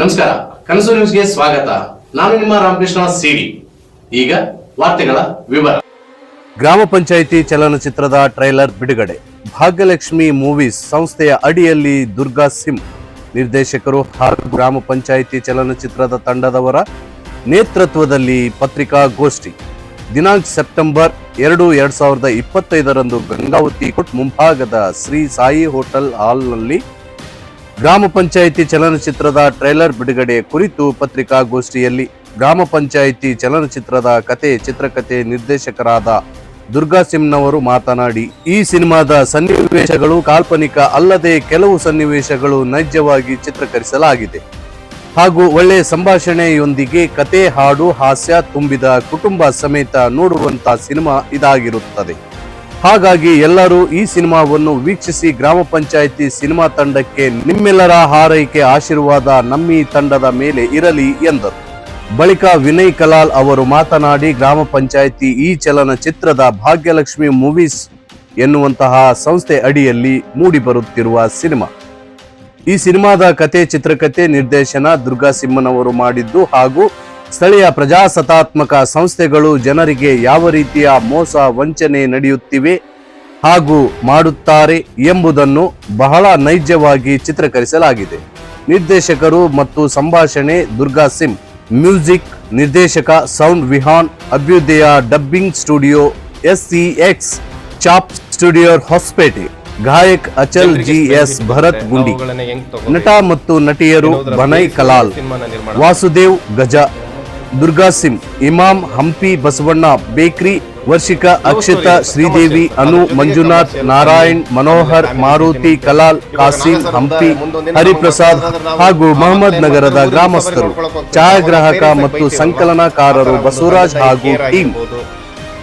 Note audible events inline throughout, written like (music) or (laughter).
ನಮಸ್ಕಾರ, ಕನಸು ನ್ಯೂಸ್ಗೆ ಸ್ವಾಗತ. ನಾನು ನಿಮ್ಮ ರಾಮಕೃಷ್ಣ ಸಿಡಿ. ಈಗ ವಾರ್ತೆಗಳ ವಿವರ. ಗ್ರಾಮ ಪಂಚಾಯಿತಿ ಚಲನಚಿತ್ರದ ಟ್ರೈಲರ್ ಬಿಡುಗಡೆ. ಭಾಗ್ಯಲಕ್ಷ್ಮಿ ಮೂವೀಸ್ ಸಂಸ್ಥೆಯ ಅಡಿಯಲ್ಲಿ ದುರ್ಗಾ ಸಿಂ ನಿರ್ದೇಶಕರು ಹಾಗೂ ಗ್ರಾಮ ಪಂಚಾಯಿತಿ ಚಲನಚಿತ್ರದ ತಂಡದವರ ನೇತೃತ್ವದಲ್ಲಿ ಪತ್ರಿಕಾಗೋಷ್ಠಿ. ದಿನಾಂಕ ಸೆಪ್ಟೆಂಬರ್ ಎರಡು, ಎರಡ್ ಸಾವಿರದ ಇಪ್ಪತ್ತೈದರಂದು ಗಂಗಾವತಿ ಕೋಟ್ ಮುಂಭಾಗದ ಶ್ರೀ ಸಾಯಿ ಹೋಟೆಲ್ ಹಾಲ್ನಲ್ಲಿ ಗ್ರಾಮ ಪಂಚಾಯಿತಿ ಚಲನಚಿತ್ರದ ಟ್ರೈಲರ್ ಬಿಡುಗಡೆ ಕುರಿತು ಪತ್ರಿಕಾಗೋಷ್ಠಿಯಲ್ಲಿ ಗ್ರಾಮ ಪಂಚಾಯಿತಿ ಚಲನಚಿತ್ರದ ಕತೆ ಚಿತ್ರಕಥೆ ನಿರ್ದೇಶಕರಾದ ದುರ್ಗಾ ಸಿಂನವರು ಮಾತನಾಡಿ, ಈ ಸಿನಿಮಾದ ಸನ್ನಿವೇಶಗಳು ಕಾಲ್ಪನಿಕ ಅಲ್ಲದೆ ಕೆಲವು ಸನ್ನಿವೇಶಗಳು ನೈಜವಾಗಿ ಚಿತ್ರೀಕರಿಸಲಾಗಿದೆ. ಹಾಗೂ ಒಳ್ಳೆ ಸಂಭಾಷಣೆಯೊಂದಿಗೆ ಕತೆ, ಹಾಡು, ಹಾಸ್ಯ ತುಂಬಿದ ಕುಟುಂಬ ಸಮೇತ ನೋಡುವಂತ ಸಿನಿಮಾ ಇದಾಗಿರುತ್ತದೆ. ಹಾಗಾಗಿ ಎಲ್ಲರೂ ಈ ಸಿನಿಮಾವನ್ನು ವೀಕ್ಷಿಸಿ ಗ್ರಾಮ ಪಂಚಾಯಿತಿ ಸಿನಿಮಾ ತಂಡಕ್ಕೆ ನಿಮ್ಮೆಲ್ಲರ ಹಾರೈಕೆ ಆಶೀರ್ವಾದ ನಮ್ಮಿ ತಂಡದ ಮೇಲೆ ಇರಲಿ ಎಂದರು. ಬಳಿಕ ವಿನಯ್ ಕಲಾಲ್ ಅವರು ಮಾತನಾಡಿ, ಗ್ರಾಮ ಪಂಚಾಯಿತಿ ಈ ಚಲನಚಿತ್ರದ ಭಾಗ್ಯಲಕ್ಷ್ಮಿ ಮೂವೀಸ್ ಎನ್ನುವಂತಹ ಸಂಸ್ಥೆ ಅಡಿಯಲ್ಲಿ ಮೂಡಿಬರುತ್ತಿರುವ ಸಿನಿಮಾ. ಈ ಸಿನಿಮಾದ ಕತೆ ಚಿತ್ರಕಥೆ ನಿರ್ದೇಶನ ದುರ್ಗಾ ಸಿಂಹನವರು ಮಾಡಿದ್ದು ಹಾಗೂ ಸ್ಥಳೀಯ ಪ್ರಜಾಸತ್ತಾತ್ಮಕ ಸಂಸ್ಥೆಗಳು ಜನರಿಗೆ ಯಾವ ರೀತಿಯ ಮೋಸ ವಂಚನೆ ನಡೆಯುತ್ತಿವೆ ಹಾಗೂ ಮಾಡುತ್ತಾರೆ ಎಂಬುದನ್ನು ಬಹಳ ನೈಜವಾಗಿ ಚಿತ್ರೀಕರಿಸಲಾಗಿದೆ. ನಿರ್ದೇಶಕರು ಮತ್ತು ಸಂಭಾಷಣೆ ದುರ್ಗಾ ಸಿಂ ಮ್ಯೂಸಿಕ್ ನಿರ್ದೇಶಕ sound Vihan Abhyudaya dubbing studio ಎಸ್ಸಿಎಕ್ಸ್ chop studio Hosapete ಗಾಯಕ್ ಅಚಲ್ ಜಿ ಎಸ್ ಭರತ್ ಗುಂಡಿ ನಟ ಮತ್ತು ನಟಿಯರು ಬನೈ ಕಲಾಲ್ ವಾಸುದೇವ್ ಗಜ ದುರ್ಗಾ ಸಿಂಗ್ ಇಮಾಮ್ ಹಂಪಿ ಬಸವಣ್ಣ ಬೇಕ್ರಿ ವರ್ಷಿಕ ಅಕ್ಷಿತ ಶ್ರೀದೇವಿ ಅನು ಮಂಜುನಾಥ್ ನಾರಾಯಣ್ ಮನೋಹರ್ ಮಾರುತಿ ಕಲಾಲ್ ಕಾಸಿಂ ಹಂಪಿ ಹರಿಪ್ರಸಾದ್ ಹಾಗೂ ಮಹಮ್ಮದ್ ನಗರದ ಗ್ರಾಮಸ್ಥರು ಛಾಯಾಗ್ರಾಹಕ ಮತ್ತು ಸಂಕಲನಕಾರರು ಬಸವರಾಜ್ ಹಾಗೂ ಟೀಮ್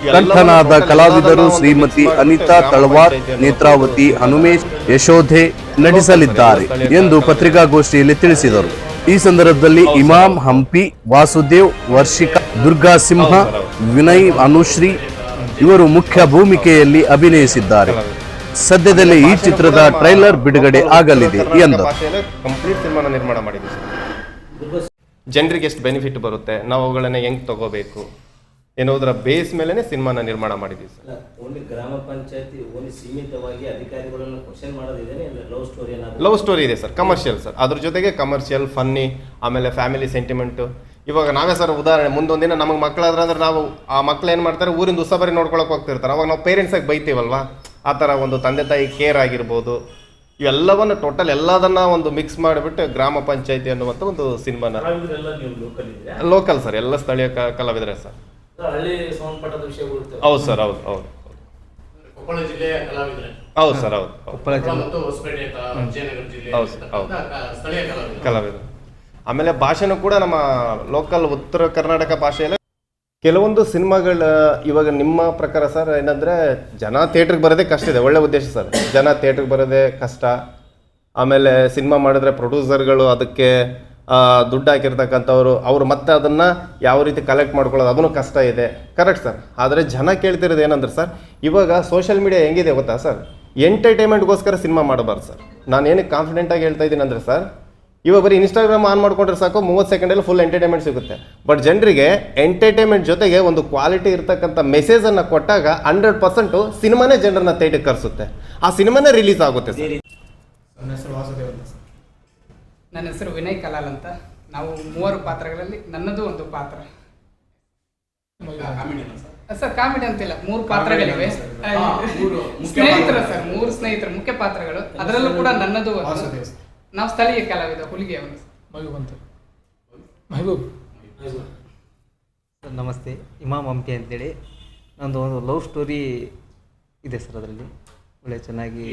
ಕಂಠನಾದ ಕಲಾವಿದರು ಶ್ರೀಮತಿ ಅನಿತಾ ತಳವಾರ್ ನೇತ್ರಾವತಿ ಹನುಮೇಶ್ ಯಶೋಧೆ ನಟಿಸಲಿದ್ದಾರೆ ಎಂದು ಪತ್ರಿಕಾಗೋಷ್ಠಿಯಲ್ಲಿ ತಿಳಿಸಿದರು ಈ ಸಂದರ್ಭದಲ್ಲಿ ಇಮಾಮ್ ಹಂಪಿ ವಾಸುದೇವ್ ವರ್ಷಿಕಾ ದುರ್ಗಾ ಸಿಂಹ ವಿನಯ್ ಅನುಶ್ರೀ ಇವರು ಮುಖ್ಯ ಭೂಮಿಕೆಯಲ್ಲಿ ಅಭಿನಯಿಸಿದ್ದಾರೆ. ಸದ್ಯದಲ್ಲೇ ಈ ಚಿತ್ರದ ಟ್ರೈಲರ್ ಬಿಡುಗಡೆ ಆಗಲಿದೆ ಎಂದು ಕಂಪ್ಲೀಟ್ ಸಿನಿಮಾನ ನಿರ್ಮಾಣ ಮಾಡಿದ್ವಿ ಸರ್. ಜನರಿಗೆ ಎಷ್ಟು ಬೆನಿಫಿಟ್ ಬರುತ್ತೆ? ನಾವು ಅವುಗಳನ್ನ ಹೆಂಗ್ ತಗೋಬೇಕು? ಎನ್ನುವುದರ ಬೇಸ್ ಮೇಲೆ ಸಿನಿಮಾನ ನಿರ್ಮಾಣ ಮಾಡಿದ್ವಿ ಸರ್. ಓನ್ಲಿ ಗ್ರಾಮ ಪಂಚಾಯತಿ ಓನ್ಲಿ ಸೀಮಿತವಾಗಿ ಅಧಿಕಾರಿಗಳನ್ನು ಕ್ವಶನ್ ಮಾಡೋದಿದೆ ಲವ್ ಸ್ಟೋರಿ ಲವ್ ಸ್ಟೋರಿ ಇದೆ ಸರ್ ಕಮರ್ಷಿಯಲ್ ಸರ್. ಅದ್ರ ಜೊತೆಗೆ ಕಮರ್ಷಿಯಲ್ ಫನ್ನಿ ಆಮೇಲೆ ಫ್ಯಾಮಿಲಿ ಸೆಂಟಿಮೆಂಟು ಇವಾಗ ನಾವೇ ಸರ್ ಉದಾಹರಣೆ ಮುಂದೊಂದು ದಿನ ನಮಗೆ ಮಕ್ಕಳಾದ್ರೆ ಅಂದ್ರೆ ನಾವು ಆ ಮಕ್ಳು ಏನು ಮಾಡ್ತಾರೆ ಊರಿಂದ ಉತ್ಸವರಿ ನೋಡ್ಕೊಳಕ್ಕೆ ಹೋಗ್ತಿರ್ತಾರೆ. ಅವಾಗ ನಾವು ಪೇರೆಂಟ್ಸಾಗಿ ಬೈತೀವಲ್ವಾ? ಆ ಥರ ಒಂದು ತಂದೆ ತಾಯಿ ಕೇರ್ ಆಗಿರ್ಬೋದು. ಇವೆಲ್ಲವನ್ನು ಟೋಟಲ್ ಎಲ್ಲದನ್ನ ಒಂದು ಮಿಕ್ಸ್ ಮಾಡಿಬಿಟ್ಟು ಗ್ರಾಮ ಪಂಚಾಯತಿ ಅನ್ನುವಂಥ ಒಂದು ಸಿನಿಮಾನ. ಲೋಕಲ್ ಇದ್ರೆ ಲೋಕಲ್ ಸರ್ ಎಲ್ಲ ಸ್ಥಳೀಯ ಕಲಾವಿದರೆ ಸರ್. ಹೌದು ಸರ್ ಹೌದು ಹೌದು. ಕೊಪ್ಪಳ ಜಿಲ್ಲೆಯ ಕಲಾವಿದರೆ. ಹೌದು ಸರ್ ಹೌದು ಹೌದು. ಕೊಪ್ಪಳ ಮತ್ತು ಹೊಸಪೇಟೆ ವಿಜಯನಗರ ಜಿಲ್ಲೆ ಹೌದು ಸರ್, ಹೌದು. ಸ್ಥಳೀಯ ಕಲಾವಿದರು. ಕಲಾವಿದರು. ಆಮೇಲೆ ಭಾಷೆನೂ ಕೂಡ ನಮ್ಮ ಲೋಕಲ್ ಉತ್ತರ ಕರ್ನಾಟಕ ಭಾಷೆಯಲ್ಲೇ. ಕೆಲವೊಂದು ಸಿನಿಮಾಗಳ ಇವಾಗ ನಿಮ್ಮ ಪ್ರಕಾರ ಸರ್ ಏನಂದ್ರೆ ಜನ ಥಿಯೇಟ್ರಿಗೆ ಬರೋದೇ ಕಷ್ಟ ಇದೆ ಒಳ್ಳೆ ಉದ್ದೇಶ ಸರ್. ಜನ ಥಿಯೇಟ್ರಿಗೆ ಬರೋದೇ ಕಷ್ಟ. ಆಮೇಲೆ ಸಿನಿಮಾ ಮಾಡಿದ್ರೆ ಪ್ರೊಡ್ಯೂಸರ್ಗಳು ಅದಕ್ಕೆ ದುಡ್ಡು ಹಾಕಿರ್ತಕ್ಕಂಥವ್ರು, ಅವರು ಮತ್ತೆ ಅದನ್ನು ಯಾವ ರೀತಿ ಕಲೆಕ್ಟ್ ಮಾಡ್ಕೊಳ್ಳೋದು ಅದನ್ನು ಕಷ್ಟ ಇದೆ. ಕರೆಕ್ಟ್ ಸರ್ ಆದರೆ ಜನ ಕೇಳ್ತಿರೋದು ಏನಂದ್ರೆ ಸರ್ ಇವಾಗ ಸೋಷಿಯಲ್ ಮೀಡಿಯಾ ಹೆಂಗಿದೆ ಗೊತ್ತಾ ಸರ್ ಎಂಟರ್ಟೈನ್ಮೆಂಟ್ಗೋಸ್ಕರ ಸಿನಿಮಾ ಮಾಡಬಾರ್ದು ಸರ್ ನಾನು ಏನಕ್ಕೆ ಕಾನ್ಫಿಡೆಂಟಾಗಿ ಹೇಳ್ತಾ ಇದ್ದೀನಿ ಅಂದರೆ ಸರ್ ಇವಾಗ ಬರೀ ಇನ್ಸ್ಟಾಗ್ರಾಮ್ ಆನ್ ಮಾಡ್ಕೊಂಡ್ರೆ ಸಾಕು, ಮೂವತ್ತು ಸೆಕೆಂಡಲ್ಲಿ ಫುಲ್ ಎಂಟರ್ಟೈನ್ಮೆಂಟ್ ಸಿಗುತ್ತೆ. ಬಟ್ ಜನರಿಗೆ ಎಂಟರ್ಟೈನ್ಮೆಂಟ್ ಜೊತೆಗೆ ಒಂದು ಕ್ವಾಲಿಟಿ ಇರ್ತಕ್ಕಂಥ ಮೆಸೇಜನ್ನು ಕೊಟ್ಟಾಗ ಹಂಡ್ರೆಡ್ ಪರ್ಸೆಂಟು ಸಿನಿಮಾನೇ ಜನರನ್ನ ತೇಟಿಗೆ ಕರೆಸುತ್ತೆ. ಆ ಸಿನಿಮಾನೇ ರಿಲೀಸ್ ಆಗುತ್ತೆ ಸರ್ ನನ್ನ ಹೆಸರು ವಿನಯ್ ಕಲಾಲ್ ಅಂತ. ನಾವು ಮೂವರು ಪಾತ್ರಗಳಲ್ಲಿ ನನ್ನದು ಒಂದು ಪಾತ್ರ. ಸರ್? ಕಾಮಿಡಿ ಅಂತಿಲ್ಲ ಮೂರು ಪಾತ್ರಗಳಿವೆ. ಸ್ನೇಹಿತರು ಸರ್ ಮೂರು ಸ್ನೇಹಿತರು ಮುಖ್ಯ ಪಾತ್ರಗಳು. ಅದರಲ್ಲೂ ಕೂಡ ನನ್ನದು. ನಾವು ಸ್ಥಳೀಯ ಕಲಾವಿದ ಹುಲಿಗೆ ಅವನು. ಅಂತ. ಮಹಬೂಬ್ ಸರ್ ನಮಸ್ತೆ. ಇಮಾಮ್ ಹಂಪಿ ಅಂತೇಳಿ. ನಂದು ಒಂದು ಲವ್ ಸ್ಟೋರಿ ಇದೆ ಸರ್ ಅದರಲ್ಲಿ. ಒಳ್ಳೆ ಚೆನ್ನಾಗಿ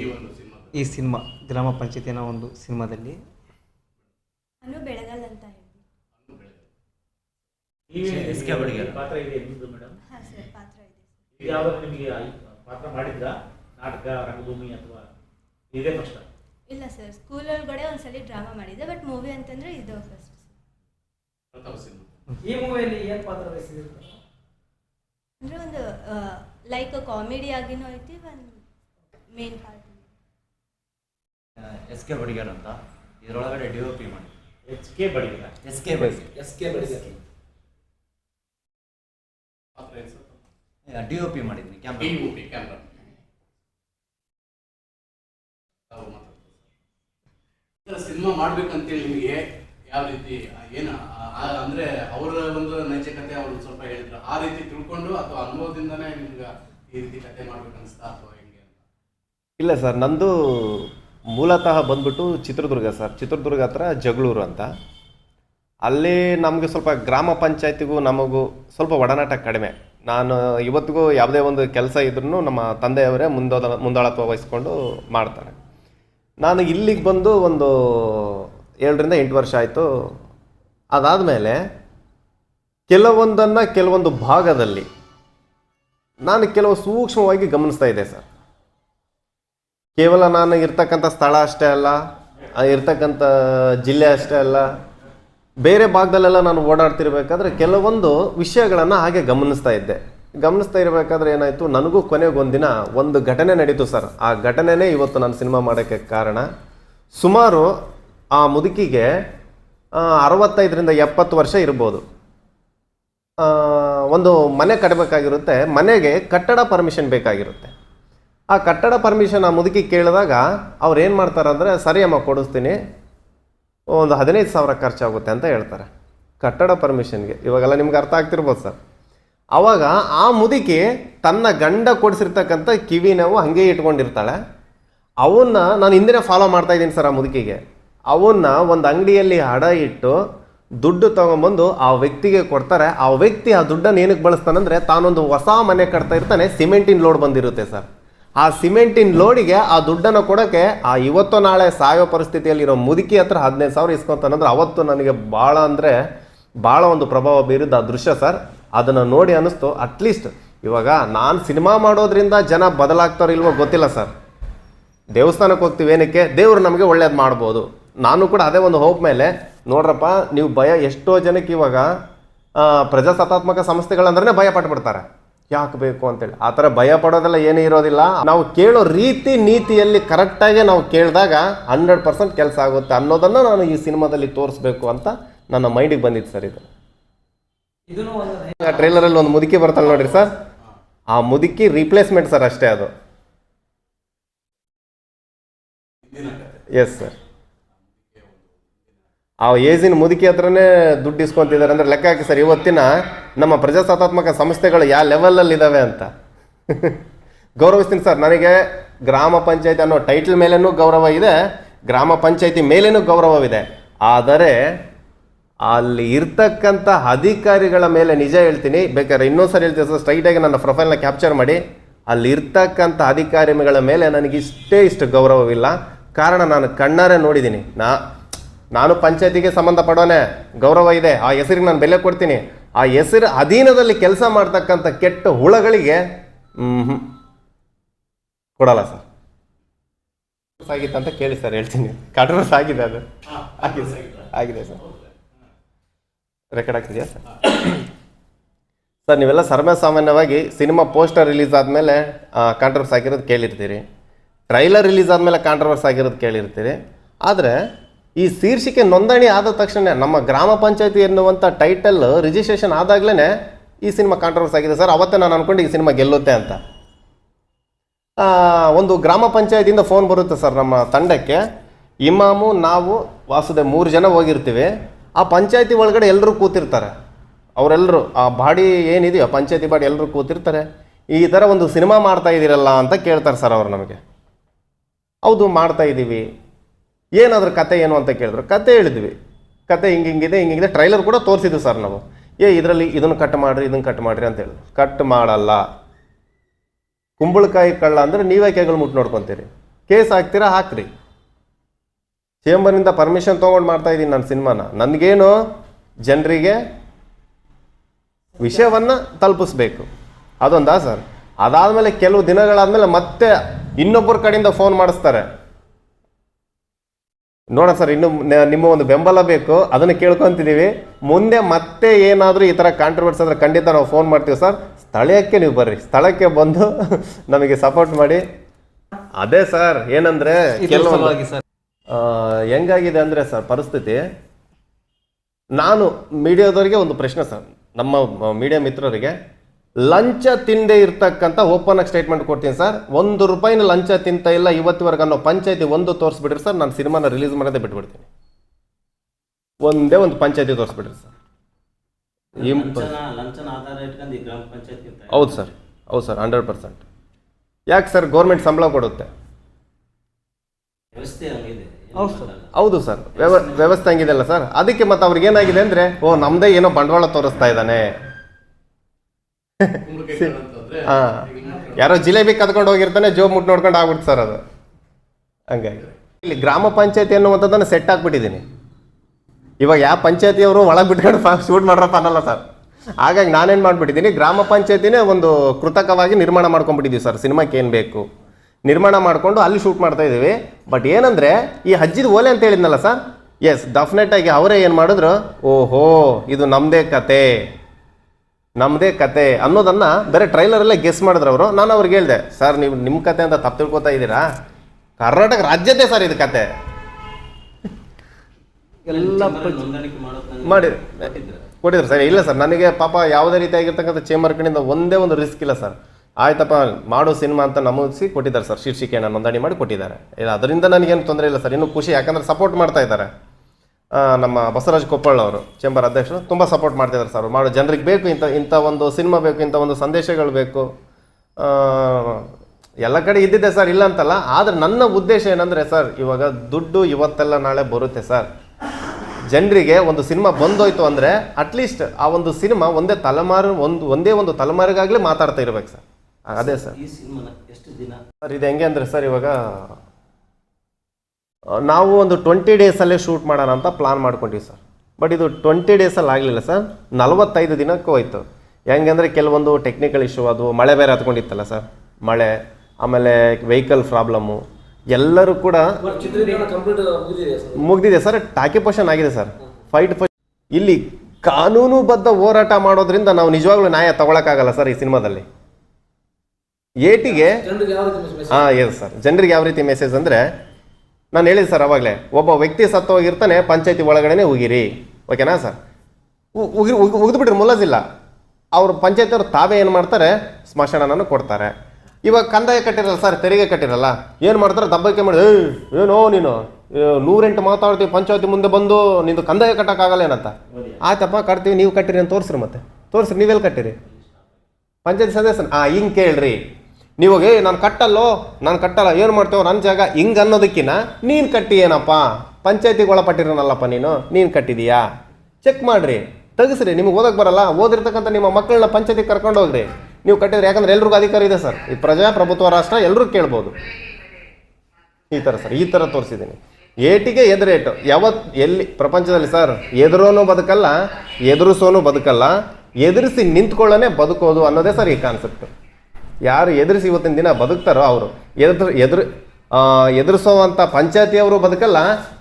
ಈ ಸಿನಿಮಾ ಗ್ರಾಮ ಪಂಚಾಯತಿನ ಒಂದು ಸಿನಿಮಾದಲ್ಲಿ ಅನು ಬೆಳಗಲ್ ಅಂತ ಹೇಳಿ ಪಾತ್ರ ಇದೆ ನಿಮ್ದು ಮೇಡಮ್ ಹಾಂ ಸರ್ ಪಾತ್ರ ಇದೆ ಯಾವ ನಿಮಗೆ ಪಾತ್ರ ಮಾಡಿದ್ರ? ನಾಟಕ ರಂಗಭೂಮಿ ಅಥವಾ ಇದೇ ಫಸ್ಟ್ ಇಲ್ಲ ಸರ್ ಸ್ಕೂಲ್ ಒಳಗಡೆ ಒಂದ್ಸಲಿ ಡ್ರಾಮಾ ಮಾಡಿದ್ದೆ ಬಟ್ ಮೂವಿ ಅಂತಂದ್ರೆ ಇದು ಫಸ್ಟ್ ಈ ಮೂವಿಯಲ್ಲಿ ಏನ್ ಪಾತ್ರ ವಹಿಸಿದ್ರು ಅಂದ್ರೆ ಒಂದು ಲೈಕ್ ಕಾಮಿಡಿ ಆಗಿನೂ ಐತಿ ಒಂದು main part S K Badiger ಅಂತ. ಇದರೊಳಗಡೆ ಡಿ ಒ ಪಿ ಮಾಡಿ H K Badigar. S K S K D O P ಮಾಡಿದ್ದೀನಿ ಕ್ಯಾಮ್ರಾ ಸಿನಿಮಾ ಮಾಡ್ಬೇಕಂತೇಳಿ ನಿಮಗೆ ಯಾವ ರೀತಿ ಏನು ಅಂದ್ರೆ ಅವರ ಒಂದು ನೈಜ ಕತೆ ಅವರು ಸ್ವಲ್ಪ ಹೇಳಿದ್ರು. ಆ ರೀತಿ ತಿಳ್ಕೊಂಡು ಅಥವಾ ಅನುಭವದಿಂದನೇ ನಿಮ್ಗೆ ಈ ರೀತಿ ಕತೆ ಮಾಡ್ಬೇಕು ಅನಿಸ್ತಾ ಅಥವಾ ಹೆಂಗೆ ಅಂತ? ಇಲ್ಲ ಸರ್ ನಂದು ಮೂಲತಃ ಬಂದ್ಬಿಟ್ಟು ಚಿತ್ರದುರ್ಗ ಸರ್. ಚಿತ್ರದುರ್ಗ ಹತ್ರ ಜಗಳೂರು ಅಂತ. ಅಲ್ಲಿ ನಮಗೆ ಸ್ವಲ್ಪ ಗ್ರಾಮ ಪಂಚಾಯತಿಗೂ ನಮಗೂ ಸ್ವಲ್ಪ ಒಡನಾಟ ಕಡಿಮೆ. ನಾನು ಇವತ್ತಿಗೂ ಯಾವುದೇ ಒಂದು ಕೆಲಸ ಇದ್ರೂ ನಮ್ಮ ತಂದೆಯವರೇ ಮುಂದೋದ, ಮುಂದಾಳತ್ವ ವಹಿಸ್ಕೊಂಡು ಮಾಡ್ತಾರೆ. ನಾನು ಇಲ್ಲಿಗೆ ಬಂದು ಒಂದು ಏಳರಿಂದ ಎಂಟು ವರ್ಷ ಆಯಿತು. ಅದಾದಮೇಲೆ ಕೆಲವೊಂದನ್ನು ಕೆಲವೊಂದು ಭಾಗದಲ್ಲಿ ನಾನು ಕೆಲವು ಸೂಕ್ಷ್ಮವಾಗಿ ಗಮನಿಸ್ತಾ ಇದ್ದೆ ಸರ್. ಕೇವಲ ನಾನು ಇರ್ತಕ್ಕಂಥ ಸ್ಥಳ ಅಷ್ಟೇ ಅಲ್ಲ ಇರ್ತಕ್ಕಂಥ ಜಿಲ್ಲೆ ಅಷ್ಟೇ ಅಲ್ಲ ಬೇರೆ ಭಾಗದಲ್ಲೆಲ್ಲ ನಾನು ಓಡಾಡ್ತಿರ್ಬೇಕಾದ್ರೆ ಕೆಲವೊಂದು ವಿಷಯಗಳನ್ನು ಹಾಗೆ ಗಮನಿಸ್ತಾ ಇದ್ದೆ. ಗಮನಿಸ್ತಾ ಇರಬೇಕಾದ್ರೆ ಏನಾಯಿತು? ನನಗೂ ಕೊನೆಗೊಂದಿನ ಒಂದು ಘಟನೆ ನಡೀತು ಸರ್. ಆ ಘಟನೆನೇ ಇವತ್ತು ನಾನು ಸಿನಿಮಾ ಮಾಡೋಕ್ಕೆ ಕಾರಣ. ಸುಮಾರು ಆ ಮುದುಕಿಗೆ ಅರವತ್ತೈದರಿಂದ ಎಪ್ಪತ್ತು ವರ್ಷ ಇರ್ಬೋದು. ಒಂದು ಮನೆ ಕಟ್ಟಬೇಕಾಗಿರುತ್ತೆ ಮನೆಗೆ ಕಟ್ಟಡ ಪರ್ಮಿಷನ್ ಬೇಕಾಗಿರುತ್ತೆ. ಆ ಕಟ್ಟಡ ಪರ್ಮಿಷನ್ ಆ ಮುದುಕಿ ಕೇಳಿದಾಗ ಅವ್ರು ಏನು ಮಾಡ್ತಾರೆ ಅಂದರೆ ಸರಿ ಅಮ್ಮ ಕೊಡಿಸ್ತೀನಿ. ಒಂದು ಹದಿನೈದು ಸಾವಿರ ಖರ್ಚಾಗುತ್ತೆ ಅಂತ ಹೇಳ್ತಾರೆ. ಕಟ್ಟಡ ಪರ್ಮಿಷನ್ಗೆ ಇವಾಗೆಲ್ಲ ನಿಮ್ಗೆ ಅರ್ಥ ಆಗ್ತಿರ್ಬೋದು ಸರ್. ಆವಾಗ ಆ ಮುದುಕಿ ತನ್ನ ಗಂಡ ಕೊಡಿಸಿರ್ತಕ್ಕಂಥ ಕಿವಿ ನಾವು ಹಾಗೆ ಇಟ್ಕೊಂಡಿರ್ತಾಳೆ. ಅವನ್ನ ನಾನು ಹಿಂದಿನ ಫಾಲೋ ಮಾಡ್ತಾ ಇದ್ದೀನಿ ಸರ್ ಆ ಮುದುಕಿಗೆ. ಅವನ್ನ ಒಂದು ಅಂಗಡಿಯಲ್ಲಿ ಹಡ ಇಟ್ಟು ದುಡ್ಡು ತೊಗೊಂಬಂದು ಆ ವ್ಯಕ್ತಿಗೆ ಕೊಡ್ತಾರೆ. ಆ ವ್ಯಕ್ತಿ ಆ ದುಡ್ಡನ್ನು ಏನಕ್ಕೆ ಬಳಸ್ತಾನಂದ್ರೆ ತಾನೊಂದು ಹೊಸ ಮನೆ ಕಟ್ತಾ ಇರ್ತಾನೆ, ಸಿಮೆಂಟಿನ ಲೋಡ್ ಬಂದಿರುತ್ತೆ ಸರ್. ಆ ಸಿಮೆಂಟಿನ ಲೋಡಿಗೆ ಆ ದುಡ್ಡನ್ನು ಕೊಡೋಕ್ಕೆ ಆ ಇವತ್ತು ನಾಳೆ ಸಾಯೋ ಪರಿಸ್ಥಿತಿಯಲ್ಲಿರೋ ಮುದುಕಿ ಹತ್ರ ಹದಿನೈದು ಸಾವಿರ ಇಸ್ಕೊತಾನಂದ್ರೆ ಅವತ್ತು ನನಗೆ ಭಾಳ ಅಂದರೆ ಭಾಳ ಒಂದು ಪ್ರಭಾವ ಬೀರಿದ ಆ ದೃಶ್ಯ ಸರ್. ಅದನ್ನು ನೋಡಿ ಅನ್ನಿಸ್ತು. ಅಟ್ಲೀಸ್ಟ್ ಇವಾಗ ನಾನು ಸಿನಿಮಾ ಮಾಡೋದ್ರಿಂದ ಜನ ಬದಲಾಗ್ತಾರೋ ಇಲ್ವೋ ಗೊತ್ತಿಲ್ಲ ಸರ್. ದೇವಸ್ಥಾನಕ್ಕೆ ಹೋಗ್ತೀವಿ ಏನಕ್ಕೆ? ದೇವರು ನಮಗೆ ಒಳ್ಳೇದು ಮಾಡ್ಬೋದು. ನಾನು ಕೂಡ ಅದೇ ಒಂದು ಹೋಪ್ ಮೇಲೆ ನೋಡ್ರಪ್ಪ, ನೀವು ಭಯ ಎಷ್ಟೋ ಜನಕ್ಕೆ ಇವಾಗ ಪ್ರಜಾಸತ್ತಾತ್ಮಕ ಸಂಸ್ಥೆಗಳಂದ್ರೆ ಭಯ ಪಟ್ಬಿಡ್ತಾರೆ. ಯಾಕೆ ಬೇಕು ಅಂತೇಳಿ. ಆ ಥರ ಭಯ ಪಡೋದೆಲ್ಲ ಏನೂ ಇರೋದಿಲ್ಲ. ನಾವು ಕೇಳೋ ರೀತಿ ನೀತಿಯಲ್ಲಿ ಕರೆಕ್ಟಾಗಿ ನಾವು ಕೇಳಿದಾಗ ಹಂಡ್ರೆಡ್ ಪರ್ಸೆಂಟ್ ಕೆಲಸ ಆಗುತ್ತೆ ಅನ್ನೋದನ್ನು ನಾನು ಈ ಸಿನಿಮಾದಲ್ಲಿ ತೋರಿಸ್ಬೇಕು ಅಂತ ನನ್ನ ಮೈಂಡಿಗೆ ಬಂದಿತ್ತು ಸರ್ ಇದು. ಟ್ರೈಲರಲ್ಲಿ ಒಂದು ಮುದುಕಿ ಬರ್ತಾಳೆ ನೋಡ್ರಿ ಸರ್. ಆ ಮುದುಕಿ ರೀಪ್ಲೇಸ್ಮೆಂಟ್ ಸರ್ ಅಷ್ಟೇ ಅದು. ಎಸ್ ಸರ್ ಆ ಏಜಿನ ಮುದುಕಿ ಹತ್ರನೇ ದುಡ್ಡು ಇಸ್ಕೊಂತಿದ್ದಾರೆ ಅಂದ್ರೆ ಲೆಕ್ಕ ಹಾಕಿ ಸರ್, ಇವತ್ತಿನ ನಮ್ಮ ಪ್ರಜಾಸತ್ತಾತ್ಮಕ ಸಂಸ್ಥೆಗಳು ಯಾವ ಲೆವೆಲಲ್ಲಿ ಇದ್ದಾವೆ ಅಂತ. ಗೌರವಿಸ್ತೀನಿ ಸರ್, ನನಗೆ ಗ್ರಾಮ ಪಂಚಾಯತಿ ಅನ್ನೋ ಟೈಟಲ್ ಮೇಲೇನೂ ಗೌರವ ಇದೆ, ಗ್ರಾಮ ಪಂಚಾಯತಿ ಮೇಲೇನೂ ಗೌರವವಿದೆ. ಆದರೆ ಅಲ್ಲಿ ಇರ್ತಕ್ಕಂಥ ಅಧಿಕಾರಿಗಳ ಮೇಲೆ ನಿಜ ಹೇಳ್ತೀನಿ. ಬೇಕಾದ್ರೆ ಇನ್ನೊಂದು ಸರಿ ಹೇಳ್ತೀನಿ ಸರ್ ಸ್ಟ್ರೈಟಾಗಿ ನನ್ನ ಪ್ರೊಫೈಲ್ನ ಕ್ಯಾಪ್ಚರ್ ಮಾಡಿ. ಅಲ್ಲಿ ಇರ್ತಕ್ಕಂಥ ಅಧಿಕಾರಿಗಳ ಮೇಲೆ ನನಗೆ ಇಷ್ಟೇ ಇಷ್ಟು ಗೌರವವಿಲ್ಲ. ಕಾರಣ ನಾನು ಕಣ್ಣಾರೆ ನೋಡಿದ್ದೀನಿ. ನಾ ನಾನು ಪಂಚಾಯತಿಗೆ ಸಂಬಂಧಪಡೋನೆ, ಗೌರವ ಇದೆ, ಆ ಹೆಸರಿಗೆ ನಾನು ಬೆಲೆ ಕೊಡ್ತೀನಿ. ಆ ಹೆಸರು ಅಧೀನದಲ್ಲಿ ಕೆಲಸ ಮಾಡ್ತಕ್ಕಂಥ ಕೆಟ್ಟ ಹುಳಗಳಿಗೆ ಹ್ಞೂ ಕೊಡಲ್ಲ ಸರ್. ಆಗಿತ್ತು ಅಂತ ಕೇಳಿ ಸರ್ ಹೇಳ್ತೀನಿ. ಕಾಂಟ್ರವರ್ಸ್ ಆಗಿದೆ ಅದು. ಆಗಿದೆ ಆಗಿದೆ ಸರ್. ರೆಕಾರ್ಡ್ ಆಗ್ತಿದೆಯಾ ಸರ್? ಸರ್, ನೀವೆಲ್ಲ ಸರ್ವೇ ಸಾಮಾನ್ಯವಾಗಿ ಸಿನಿಮಾ ಪೋಸ್ಟರ್ ರಿಲೀಸ್ ಆದಮೇಲೆ ಕಾಂಟ್ರವರ್ಸ್ ಆಗಿರೋದು ಕೇಳಿರ್ತೀರಿ. ಟ್ರೈಲರ್ ರಿಲೀಸ್ ಆದಮೇಲೆ ಕಾಂಟ್ರವರ್ಸ್ ಆಗಿರೋದು ಕೇಳಿರ್ತೀರಿ. ಆದರೆ ಈ ಶೀರ್ಷಿಕೆ ನೋಂದಣಿ ಆದ ತಕ್ಷಣ ನಮ್ಮ ಗ್ರಾಮ ಪಂಚಾಯತಿ ಎನ್ನುವಂಥ ಟೈಟಲ್ ರಿಜಿಸ್ಟ್ರೇಷನ್ ಆದಾಗಲೇ ಈ ಸಿನಿಮಾ ಕಾಂಟ್ರವರ್ಸ್ ಆಗಿದೆ. ಸರ್, ಅವತ್ತೇ ನಾನು ಅನ್ಕೊಂಡು ಈ ಸಿನಿಮಾ ಗೆಲ್ಲುತ್ತೆ ಅಂತ. ಒಂದು ಗ್ರಾಮ ಪಂಚಾಯತಿಯಿಂದ ಫೋನ್ ಬರುತ್ತೆ ಸರ್ ನಮ್ಮ ತಂಡಕ್ಕೆ. ಇಮಾಮು, ನಾವು, ವಾಸುದೇವ್ ಮೂರು ಜನ ಹೋಗಿರ್ತೀವಿ. ಆ ಪಂಚಾಯತಿ ಒಳಗಡೆ ಎಲ್ಲರೂ ಕೂತಿರ್ತಾರೆ. ಅವರೆಲ್ಲರೂ ಆ ಬಾಡಿ ಏನಿದೆಯೋ ಪಂಚಾಯತಿ ಬಾಡಿ ಎಲ್ಲರೂ ಕೂತಿರ್ತಾರೆ. ಈ ಥರ ಒಂದು ಸಿನಿಮಾ ಮಾಡ್ತಾ ಇದ್ದೀರಲ್ಲ ಅಂತ ಕೇಳ್ತಾರೆ ಸರ್ ಅವರು ನಮಗೆ. ಹೌದು, ಮಾಡ್ತಾ ಇದ್ದೀವಿ. ಏನಾದ್ರ ಕತೆ ಏನು ಅಂತ ಕೇಳಿದ್ರು, ಕತೆ ಹೇಳಿದ್ವಿ. ಕತೆ ಹಿಂಗೆ ಹಿಂಗಿದೆ ಹಿಂಗಿದೆ ಟ್ರೈಲರ್ ಕೂಡ ತೋರಿಸಿದ್ವಿ ಸರ್ ನಾವು. ಏ, ಇದರಲ್ಲಿ ಇದನ್ನು ಕಟ್ ಮಾಡಿರಿ, ಇದನ್ನು ಕಟ್ ಮಾಡಿರಿ ಅಂತ ಹೇಳಿದ್ರು. ಕಟ್ ಮಾಡಲ್ಲ. ಕುಂಬಳಕಾಯಿ ಕಳ್ಳ ಅಂದರೆ ನೀವೇ ಕೈಗಳು ಮುಟ್ಟು ನೋಡ್ಕೊತೀರಿ. ಕೇಸ್ ಹಾಕ್ತೀರಾ, ಹಾಕ್ರಿ. ಚೇಂಬರ್ನಿಂದ ಪರ್ಮಿಷನ್ ತೊಗೊಂಡು ಮಾಡ್ತಾ ಇದ್ದೀನಿ ನಾನು ಸಿನಿಮಾನ. ನನಗೇನು ಜನರಿಗೆ ವಿಷಯವನ್ನು ತಲುಪಿಸ್ಬೇಕು. ಅದೊಂದಾ ಸರ್? ಅದಾದಮೇಲೆ ಕೆಲವು ದಿನಗಳಾದಮೇಲೆ ಮತ್ತೆ ಇನ್ನೊಬ್ಬರ ಕಡೆಯಿಂದ ಫೋನ್ ಮಾಡಿಸ್ತಾರೆ. ನೋಡ ಸರ್ ಇನ್ನು ನಿಮ್ಮ ಒಂದು ಬೆಂಬಲ ಬೇಕು ಅದನ್ನು ಕೇಳ್ಕೊಂತಿದ್ದೀವಿ ಮುಂದೆ ಮತ್ತೆ ಏನಾದರೂ ಈ ಥರ ಕಾಂಟ್ರವರ್ಸ್ ಆದರೆ ಖಂಡಿತ ನಾವು ಫೋನ್ ಮಾಡ್ತೀವಿ ಸರ್. ಸ್ಥಳಕ್ಕೆ ನೀವು ಬರ್ರಿ. ಸ್ಥಳಕ್ಕೆ ಬಂದು (laughs) ನಮಗೆ ಸಪೋರ್ಟ್ ಮಾಡಿ. ಅದೇ ಸರ್ ಏನಂದ್ರೆ ಕೆಲವೊಂದು ಹೆಂಗಾಗಿದೆ ಅಂದರೆ ಸರ್ ಪರಿಸ್ಥಿತಿ? ನಾನು ಮೀಡಿಯಾದವರಿಗೆ ಒಂದು ಪ್ರಶ್ನೆ ಸರ್ ನಮ್ಮ ಮೀಡಿಯಾ ಮಿತ್ರರಿಗೆ. ಲಂಚ ತಿಂದೇ ಇರ್ತಕ್ಕಂಥ ಓಪನ್ ಆಗಿ ಸ್ಟೇಟ್ಮೆಂಟ್ ಕೊಡ್ತೀನಿ ಸರ್ ಒಂದು ರೂಪಾಯಿನ ಲಂಚ ತಿಂತ ಇಲ್ಲ ಇವತ್ತಿವರೆಗೆ ಅನ್ನೋ ಪಂಚಾಯತಿ ಒಂದು ತೋರಿಸ್ಬಿಡ್ರಿ ಸರ್ ನಾನು ಸಿನಿಮಾನ ರಿಲೀಸ್ ಮಾಡೋದೇ ಬಿಟ್ಬಿಡ್ತೀನಿ. ಒಂದೇ ಒಂದು ಪಂಚಾಯತಿ ತೋರಿಸ್ಬಿಡ್ರಿ ಸರ್ ಹೌದು ಸರ್ ಹೌದು ಸರ್ ಹಂಡ್ರೆಡ್ ಪರ್ಸೆಂಟ್ ಯಾಕೆ ಸರ್ ಗೌರ್ಮೆಂಟ್ ಸಂಬಳ ಕೊಡುತ್ತೆ? ಹೌದು ಸರ್. ವ್ಯವಸ್ಥೆ ಹಂಗಿದೆ ಅಲ್ಲ ವ್ಯವ ವ್ಯವಸ್ಥೆ ಹಂಗಿದೆಯಲ್ಲ ಸರ್ ಅದಕ್ಕೆ ಮತ್ತೆ ಅವ್ರಿಗೆ ಏನಾಗಿದೆ ಅಂದರೆ ಓ ನಮ್ಮದೇ ಏನೋ ಬಂಡವಾಳ ತೋರಿಸ್ತಾ ಇದ್ದಾನೆ. ಹಾ. ಯಾರೋ ಜಿಲೇಬಿ ಕದ್ಕೊಂಡು ಹೋಗಿರ್ತಾನೆ ಜೋಬ್ ಮುಟ್ಟು ನೋಡ್ಕೊಂಡು ಆಗ್ಬಿಡ್ತು ಸರ್ ಅದು. ಹಂಗಾಗಿ. ಇಲ್ಲಿ ಗ್ರಾಮ ಪಂಚಾಯತಿ ಅನ್ನುವಂಥದ್ದನ್ನು ಸೆಟ್ ಆಗ್ಬಿಟ್ಟಿದ್ದೀನಿ ಇವಾಗ ಯಾವ ಪಂಚಾಯತಿಯವರು ಒಳಗೆ ಬಿಟ್ಕೊಂಡು ಶೂಟ್ ಮಾಡ್ರಪ್ಪ ಅನ್ನಲ್ಲ ಸರ್. ಹಾಗಾಗಿ ನಾನೇನು ಮಾಡಿಬಿಟ್ಟಿದ್ದೀನಿ, ಗ್ರಾಮ ಪಂಚಾಯತಿನೇ ಒಂದು ಕೃತಕವಾಗಿ ನಿರ್ಮಾಣ ಮಾಡ್ಕೊಂಡ್ಬಿಟ್ಟಿದ್ದೀವಿ ಸರ್. ಸಿನಿಮಾಕ್ಕೆ ಏನು ಬೇಕು? ನಿರ್ಮಾಣ ಮಾಡಿಕೊಂಡು ಅಲ್ಲಿ ಶೂಟ್ ಮಾಡ್ತಾ ಇದ್ದೀವಿ. ಬಟ್ ಏನಂದರೆ, ಈ ಹಜ್ಜಿದ ಓಲೆ ಅಂತ ಹೇಳಿದ್ನಲ್ಲ ಸರ್? ಎಸ್ ಡೆಫಿನೆಟಾಗಿ ಅವರೇ ಏನು ಮಾಡಿದ್ರು, ಓಹೋ, ಇದು ನಮ್ಮದೇ ಕತೆ. ನಮ್ಮದೇ ಕತೆ ಅನ್ನೋದನ್ನ ಬೇರೆ ಟ್ರೈಲರಲ್ಲೇ ಗೆಸ್ ಮಾಡಿದ್ರು ಅವರು. ನಾನು ಅವ್ರಿಗೆ ಹೇಳಿದೆ ಸರ್ ನೀವು ನಿಮ್ಮ ಕತೆ ಅಂತ ತಪ್ಪು ತಿಳ್ಕೊತಾ ಇದ್ದೀರಾ? ಕರ್ನಾಟಕ ರಾಜ್ಯದ್ದೇ ಸರ್ ಇದು ಕತೆ. ಎಲ್ಲ ಮಾಡಿ ಕೊಟ್ಟಿದ್ರು. ಸರ್ ಇಲ್ಲ ಸರ್ ನನಗೆ ಪಾಪ ಯಾವುದೇ ರೀತಿಯಾಗಿರ್ತಕ್ಕಂಥ ಚೇಂಬರ್ ಕಡೆಯಿಂದ ಒಂದೇ ಒಂದು ರಿಸ್ಕ್ ಇಲ್ಲ ಸರ್ ಆಯ್ತಪ್ಪ ಮಾಡೋ ಸಿನಿಮಾ ಅಂತ ನಮೂದಿಸಿ ಕೊಟ್ಟಿದ್ದಾರೆ ಸರ್ ಶೀರ್ಷಿಕೆಯನ್ನು ನೋಂದಣಿ ಮಾಡಿ ಕೊಟ್ಟಿದ್ದಾರೆ. ಇಲ್ಲ ಅದರಿಂದ ನನಗೇನು ತೊಂದರೆ ಇಲ್ಲ ಸರ್ ಇನ್ನೂ ಖುಷಿ ಯಾಕಂದ್ರೆ ಸಪೋರ್ಟ್ ಮಾಡ್ತಾ ಇದ್ದಾರೆ. ನಮ್ಮ ಬಸವರಾಜ್ ಕೊಪ್ಪಳ ಅವರು ಚೇಂಬರ್ ಅಧ್ಯಕ್ಷರು ತುಂಬ ಸಪೋರ್ಟ್ ಮಾಡ್ತಿದ್ದಾರೆ ಸರ್ ಮಾಡೋ ಜನರಿಗೆ ಬೇಕು ಇಂಥ ಇಂಥ ಒಂದು ಸಿನಿಮಾ ಬೇಕು ಇಂಥ ಒಂದು ಸಂದೇಶಗಳು ಬೇಕು. ಎಲ್ಲ ಕಡೆ ಇದ್ದಿದ್ದೆ ಸರ್ ಇಲ್ಲ ಅಂತಲ್ಲ ಆದರೆ ನನ್ನ ಉದ್ದೇಶ ಏನಂದರೆ ಸರ್ ಇವಾಗ ದುಡ್ಡು ಇವತ್ತೆಲ್ಲ ನಾಳೆ ಬರುತ್ತೆ ಸರ್ ಜನರಿಗೆ ಒಂದು ಸಿನಿಮಾ ಬಂದೋಯ್ತು ಅಂದರೆ ಅಟ್ಲೀಸ್ಟ್ ಆ ಒಂದು ಸಿನಿಮಾ ಒಂದೇ ತಲೆಮಾರು ಒಂದು ಒಂದೇ ಒಂದು ತಲೆಮಾರಿಗಾಗಲೇ ಮಾತಾಡ್ತಾ ಇರ್ಬೇಕು ಸರ್ ಅದೇ ಸರ್ ಈ ಸಿನಿಮಾನ ಎಷ್ಟು ದಿನ? ಸರ್ ಇದು ಹೆಂಗೆ ಅಂದರೆ ಸರ್ ಇವಾಗ ನಾವು ಒಂದು ಟ್ವೆಂಟಿ ಡೇಸಲ್ಲೇ ಶೂಟ್ ಮಾಡೋಣ ಅಂತ ಪ್ಲಾನ್ ಮಾಡ್ಕೊಂಡಿವಿ ಸರ್ ಬಟ್ ಇದು ಟ್ವೆಂಟಿ ಡೇಸಲ್ಲಿ ಆಗಲಿಲ್ಲ ಸರ್ ನಲವತ್ತೈದು ದಿನಕ್ಕೂ ಹೋಯ್ತು. ಹೆಂಗೆ ಅಂದರೆ ಕೆಲವೊಂದು ಟೆಕ್ನಿಕಲ್ ಇಶ್ಯೂ ಅದು ಮಳೆ ಬೇರೆ ಹತ್ಕೊಂಡಿತ್ತಲ್ಲ ಸರ್ ಮಳೆ ಆಮೇಲೆ ವೆಹಿಕಲ್ ಪ್ರಾಬ್ಲಮ್ಮು ಎಲ್ಲರೂ ಕೂಡ ಮುಗಿದಿದೆ ಸರ್ ಟಾಕಿ ಪೋಷನ್ ಆಗಿದೆ ಸರ್ ಫೈಟ್ ಇಲ್ಲಿ ಕಾನೂನುಬದ್ಧ ಹೋರಾಟ ಮಾಡೋದ್ರಿಂದ ನಾವು ನಿಜವಾಗ್ಲೂ ನ್ಯಾಯ ತಗೊಳಕ್ಕಾಗಲ್ಲ ಸರ್ ಈ ಸಿನಿಮಾದಲ್ಲಿ. ಏಟಿಗೆ ಹಾಂ ಎಸ್ ಸರ್ ಜನರಿಗೆ ಯಾವ ರೀತಿ ಮೆಸೇಜ್ ಅಂದರೆ ನಾನು ಹೇಳಿದೆ ಸರ್ ಅವಾಗಲೇ, ಒಬ್ಬ ವ್ಯಕ್ತಿ ಸತ್ತು ಹೋಗಿರ್ತಾನೆ ಪಂಚಾಯತಿ ಒಳಗಡೆನೆ ಉಗಿರಿ. ಓಕೆನಾ ಸರ್? ಉಗಿರಿ ಉಗಿದು ಬಿಟ್ರಿ ಮುಲ್ಲಜಿಲ್ಲ. ಅವ್ರು ಪಂಚಾಯತಿಯವ್ರು ತಾವೇ ಏನು ಮಾಡ್ತಾರೆ? ಸ್ಮಶಾನನ ಕೊಡ್ತಾರೆ. ಇವಾಗ ಕಂದಾಯ ಕಟ್ಟಿರಲ್ಲ ಸರ್, ತೆರಿಗೆ ಕಟ್ಟಿರಲ್ಲ, ಏನು ಮಾಡ್ತಾರೆ? ದಬ್ಬಕ್ಕೆ ಮಾಡಿ, ಏಯ್, ಏನೋ ನೀನು ನೂರೆಂಟು ಮಾತಾಡ್ತೀವಿ, ಪಂಚಾಯತಿ ಮುಂದೆ ಬಂದು, ನಿಂದು ಕಂದಾಯ ಕಟ್ಟೋಕ್ಕಾಗಲ್ಲ ಏನಂತ? ಆಯ್ತಪ್ಪ, ಕಟ್ತೀವಿ, ನೀವು ಕಟ್ಟಿರಿ ಅಂತ ತೋರಿಸ್ರಿ ಮತ್ತೆ. ತೋರಿಸ್ರಿ ನೀವೆಲ್ಲಿ ಕಟ್ಟಿರಿ? ಪಂಚಾಯತಿ ಸದಸ್ಯನ ಹಾಂ ಹಿಂಗೆ ಕೇಳ್ರಿ. ನೀವು ಏ ನಾನು ಕಟ್ಟಲ್ಲೋ, ನಾನು ಕಟ್ಟಲ್ಲ, ಏನು ಮಾಡ್ತೇವೆ ನನ್ನ ಜಾಗ ಹಿಂಗೆ ಅನ್ನೋದಕ್ಕಿನ್ನ ನೀನು ಕಟ್ಟಿ ಏನಪ್ಪ? ಪಂಚಾಯತಿಗೆ ಒಳಪಟ್ಟಿರೋನಲ್ಲಪ್ಪ ನೀನು ನೀನು ಕಟ್ಟಿದೀಯಾ? ಚೆಕ್ ಮಾಡಿರಿ, ತೆಗಿಸ್ರಿ, ನಿಮಗೆ ಓದಕ್ಕೆ ಬರಲ್ಲ, ಓದಿರ್ತಕ್ಕಂಥ ನಿಮ್ಮ ಮಕ್ಕಳನ್ನ ಪಂಚಾಯತಿಗೆ ಕರ್ಕೊಂಡು ಹೋಗ್ರಿ. ನೀವು ಕಟ್ಟಿದ್ರೆ ಯಾಕಂದ್ರೆ ಎಲ್ರಿಗೂ ಅಧಿಕಾರ ಇದೆ ಸರ್. ಈ ಪ್ರಜಾಪ್ರಭುತ್ವ ರಾಷ್ಟ್ರ ಎಲ್ಲರೂ ಕೇಳ್ಬೋದು. ಈ ಥರ ಸರ್, ಈ ಥರ ತೋರಿಸಿದ್ದೀನಿ. ಏಟಿಗೆ ಎದುರೇಟು. ಯಾವತ್ತು ಎಲ್ಲಿ, ಪ್ರಪಂಚದಲ್ಲಿ ಸರ್, ಎದುರೋನು ಬದುಕಲ್ಲ, ಎದುರಿಸೋನು ಬದುಕಲ್ಲ, ಎದುರಿಸಿ ನಿಂತ್ಕೊಳ್ಳೋನೆ ಬದುಕೋದು ಅನ್ನೋದೇ ಸರ್ ಈ ಕಾನ್ಸೆಪ್ಟ್ ಯಾರು ಎದುರಿಸಿ ಇವತ್ತಿನ ದಿನ ಬದುಕ್ತಾರೋ ಅವರು. ಎದುರು ಎದುರು ಎದುರಿಸೋವಂಥ ಪಂಚಾಯತಿಯವರು ಬದುಕಲ್ಲ